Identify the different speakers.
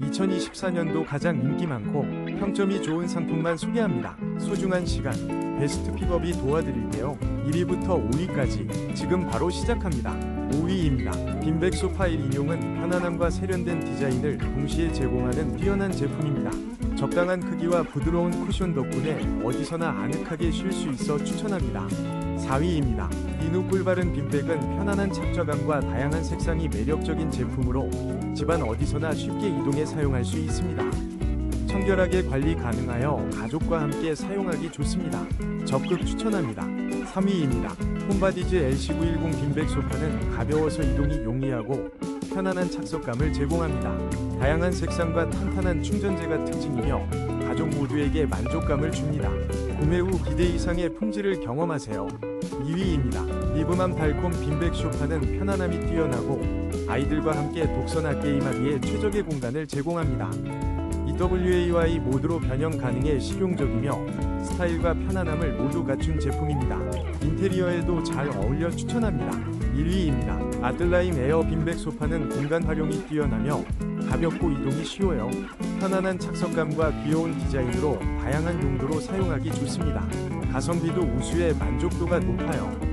Speaker 1: 2024년도 가장 인기 많고 평점이 좋은 상품만 소개합니다. 소중한 시간, 베스트 픽업이 도와드릴게요. 1위부터 5위까지 지금 바로 시작합니다. 5위입니다. 빈백 소파 1인용은 편안함과 세련된 디자인을 동시에 제공하는 뛰어난 제품입니다. 적당한 크기와 부드러운 쿠션 덕분에 어디서나 아늑하게 쉴 수 있어 추천합니다. 4위입니다. 이누 꿀바른 빈백은 편안한 착좌감과 다양한 색상이 매력적인 제품으로 집안 어디서나 쉽게 이동해 사용할 수 있습니다. 청결하게 관리 가능하여 가족과 함께 사용하기 좋습니다. 적극 추천합니다. 3위입니다. 홈바디즈 LC910 빈백 소파는 가벼워서 이동이 용이하고 편안한 착석감을 제공합니다. 다양한 색상과 탄탄한 충전재가 특징이며 가족 모두에게 만족감을 줍니다. 구매 후 기대 이상의 품질을 경험하세요. 2위입니다. 리브맘 달콤 빈백 소파는 편안함이 뛰어나고 아이들과 함께 독서나 게임하기에 최적의 공간을 제공합니다. EWAY 모드로 변형 가능해 실용적이며 스타일과 편안함을 모두 갖춘 제품입니다. 인테리어에도 잘 어울려 추천합니다. 1위입니다. 아들라임 에어 빈백 소파는 공간 활용이 뛰어나며 가볍고 이동이 쉬워요. 편안한 착석감과 귀여운 디자인으로 다양한 용도로 사용하기 좋습니다. 가성비도 우수해 만족도가 높아요.